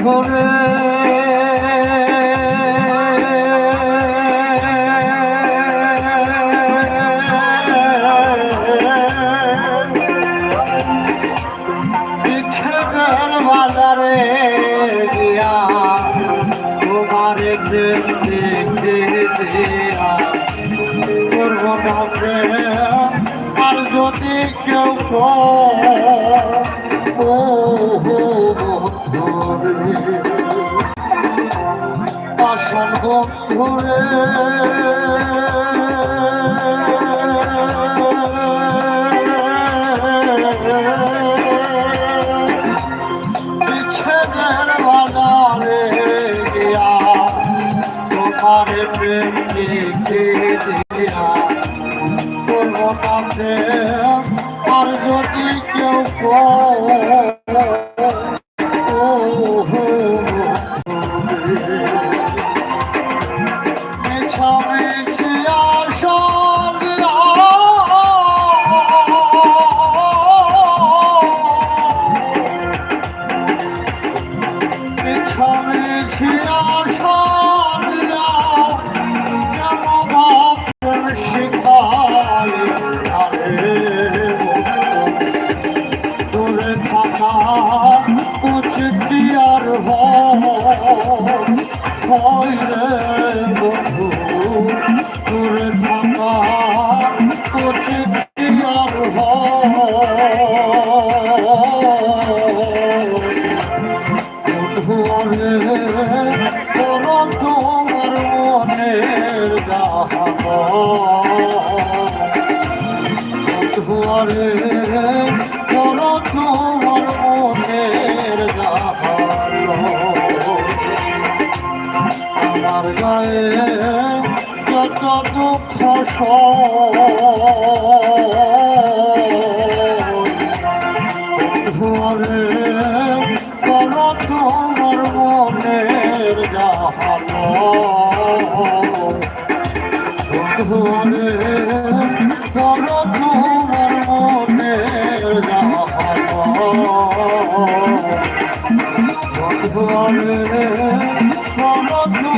ধরে আসন ঘুরে। বিচ্ছেদের বাজারে গিয়া তোমার প্রেম দেখে দিয়া করব না ধুয়ারে কর তোমার মনের জাহালো আমার গায়ে যত দুঃখ ধুয়ারে কর তোমার মনের জাহালো ধরে কর তোমার মনের ধরে কর তোমার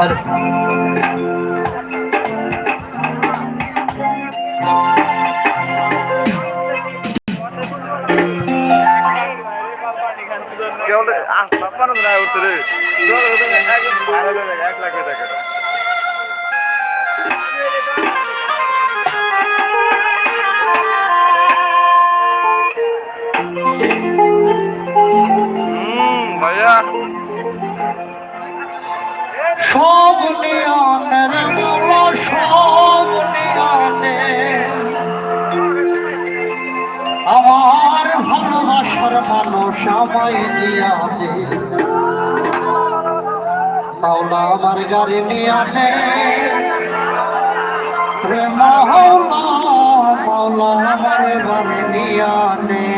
আর কেবল আসমানো না উঠতে এক লাখ টাকা। সব নিয়নের মালা সব আমার ভালোবাসার মানুষ আমায় দিয়া দে। মাওলা আমার গাড়ি আনে। রে মাওলা আমার গাড়ি আনে।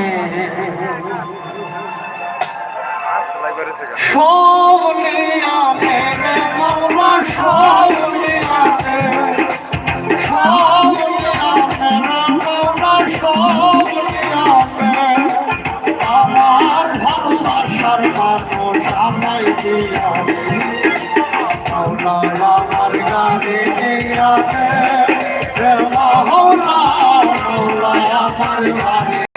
সব নিয়ামে রে মাওলা সব নিয়ামে সব নিয়ামে রে মাওলা সব নিয়ামে আমার ভালোবাসার দিয়া মাওলা আমার গাড়ি দিয়া রে মাওলা মাওলা আমার গাড়ি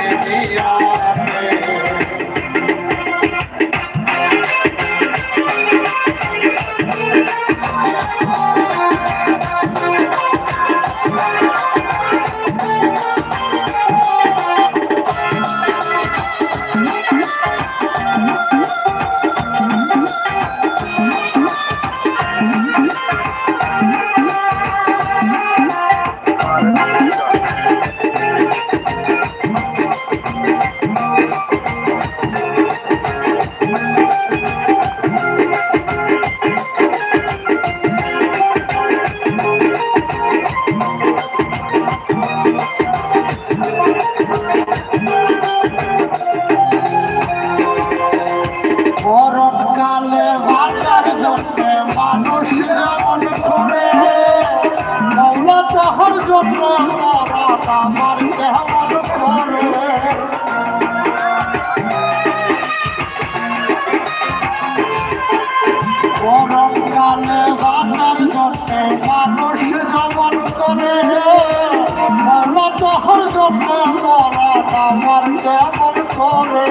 আমার কেমন করে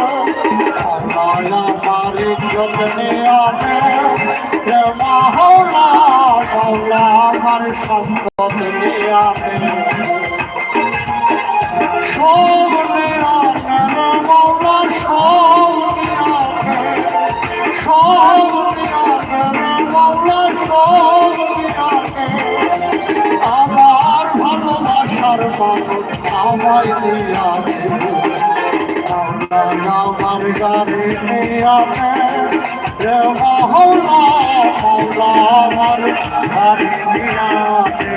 আমার যত্নে আনে রে মাওলা মাওলা আমার সম্পদ নিয়ে আনে সব নিয়ে আনে রে মাওলা সব নিয়ে আনে সব নিয়ে আনে রে মাওলা সব মানুষ আমায় দিয়ে আমার গাড়ি নিয়াতে রে মহলা মৌলা আমার গাড়ি নিয়াতে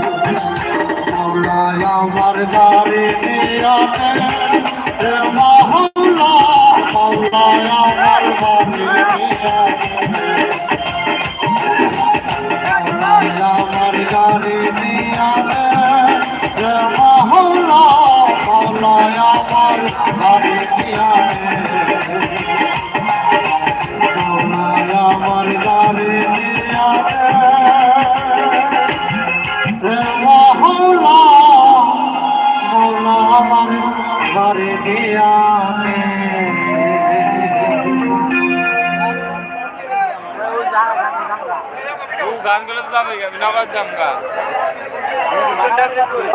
মাওলায় আমার নিয়াতে রে মাওলা মাওলায় আমার মাওলায় আমার নিয়াতে রে মাওলা মাওলায় আমার নিয়াতে। মাওলায় আমার গাড়ি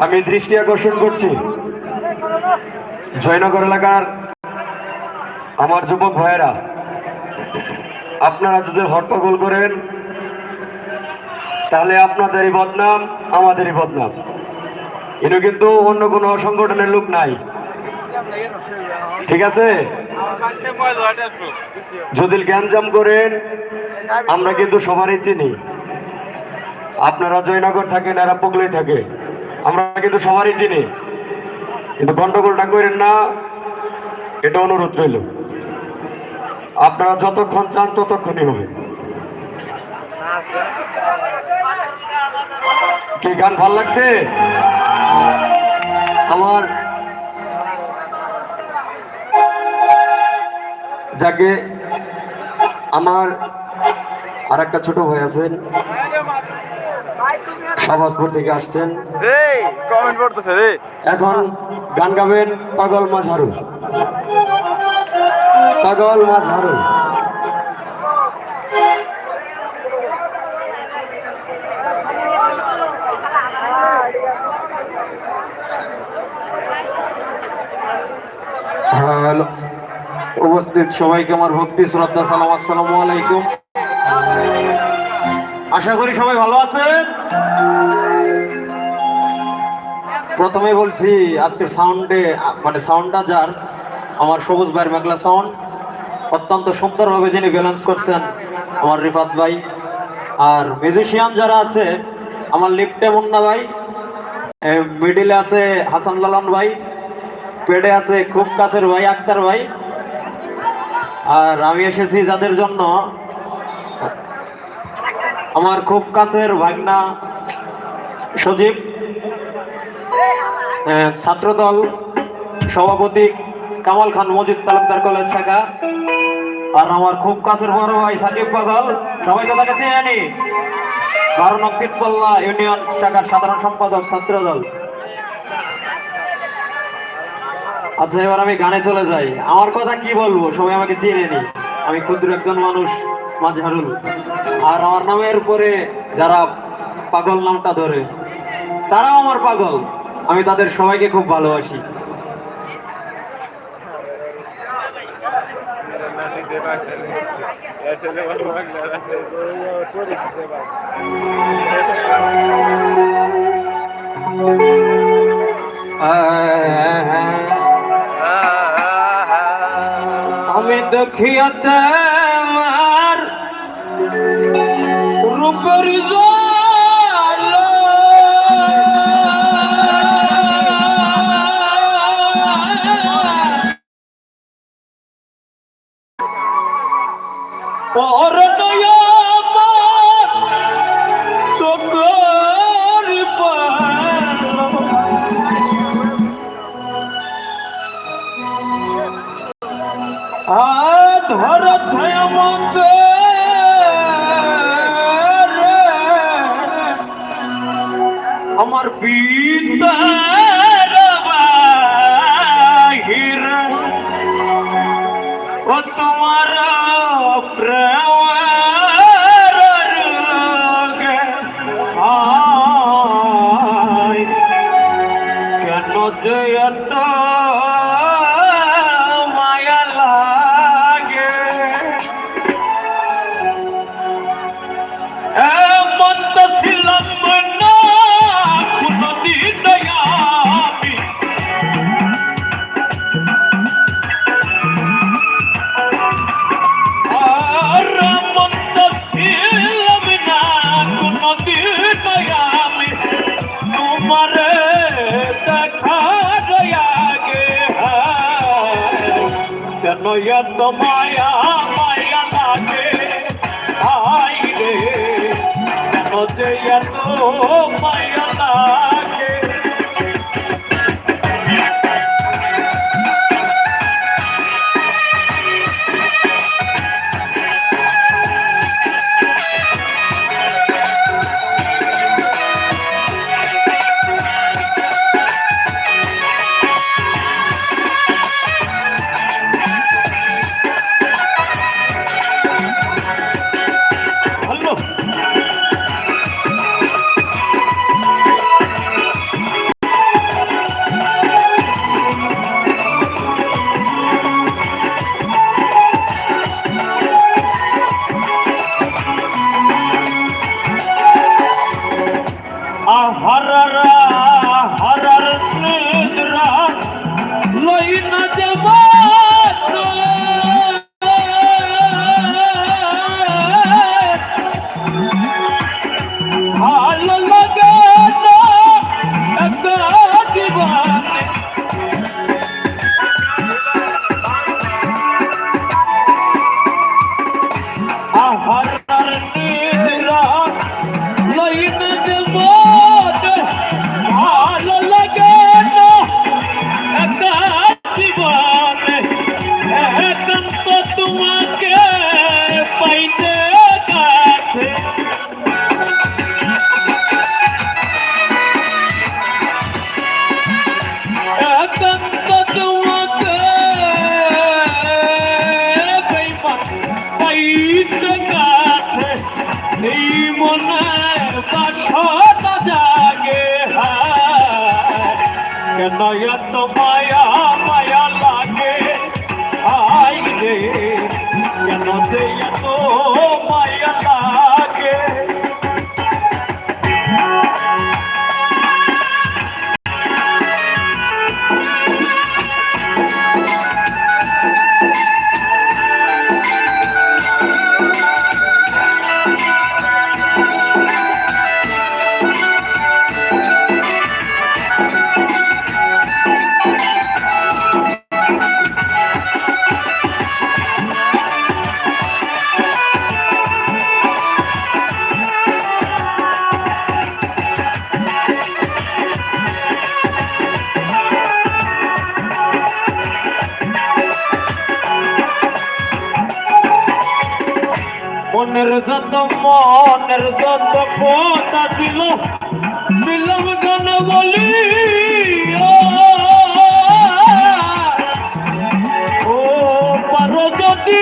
আমি দৃষ্টি আকর্ষণ করছি। জয়নগর এলাকার আমার যুবক ভাইয়েরা, আপনারা যদি হট্টগোল করেন, তাহলে আপনাদেরই বদনাম, আমাদেরই বদনাম। এটা কিন্তু অন্য কোনো সংগঠনের লোক নাই। ঠিক আছে? যদি গ্যাঞ্জাম করেন, আমরা কিন্তু সবারই চিনি। আপনারা জয়নগর থাকেন, এরা পুগলাই থাকে। আমরা কিন্তু সবারই চিনি। কিন্তু গন্ডগোলটা করেন না, এটা অনুরোধ রইল। আপনারা যতক্ষণ চান ততক্ষণই হবে। কি গান ভালো লাগছে? আমার যাকে আমার আর একটা ছোট ভাই আছেন সমাজপুর থেকে আসছেন। এখন গান গাবেন পাগল মাঝারু পাগল মাঝারু উপস্থিত সবাইকে আমার ভক্তি, শ্রদ্ধা, সালাম, আসসালামু আলাইকুম। আশা করি সবাই ভালো আছেন। প্রথমে বলছি, আজকের সাউন্ডে মানে সাউন্ডটা যার, আমার সবুজ ভাইয়ের মেঘলা সাউন্ড। অত্যন্ত সুন্দরভাবে যিনি ব্যালেন্স করছেন, আমার রিফাত ভাই। আর মিউজিশিয়ান যারা আছে, আমার লিফটে মুন্না ভাই মিডিলে আছে হাসান লালন ভাই, পেডে আছে খুব কাছের ভাই, আক্তার ভাই। আর আমি এসেছি যাদের জন্য আমার খুব কাছের ভাগনা সজীব আহ, ছাত্রদল সভাপতি কামাল খান মজিদ তালুকদার কলেজ শাখা আর আমার খুব কাছের বড় ভাই সাকিব পাগল সবাই তো তাকে চিনি বারো নক্তিন পল্লা ইউনিয়ন শাখার সাধারণ সম্পাদক ছাত্রদল। আচ্ছা এবার আমি গানে চলে যাই। আমার কথা কি বলব? সবাই আমাকে চিনে নি আমি ক্ষুদ্র একজন মানুষ মাঝহারুল। আর আমার নামের উপরে যারা পাগল নামটা ধরে তারাও আমার পাগল। আমি তাদের সবাইকে খুব ভালোবাসি। আমি দেখিয়াতে আমার রূপের জালো। আমার কেন তোমার যদি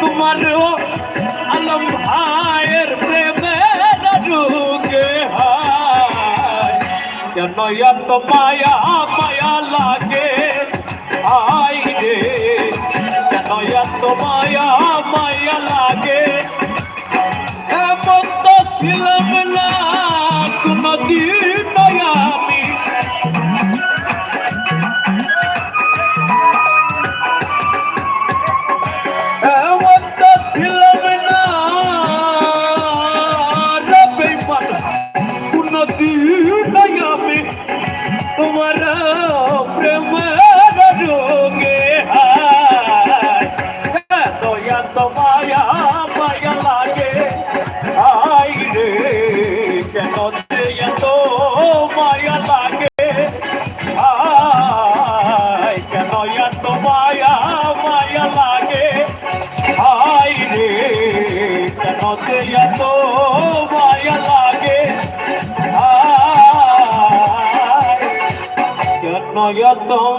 তোমার আলম ভাইয়ের প্রেমে ঢুকে কেন এত মায়া মায়া লাগে। আই রে কেন এত মায়া బ్రహ్మ রক্তম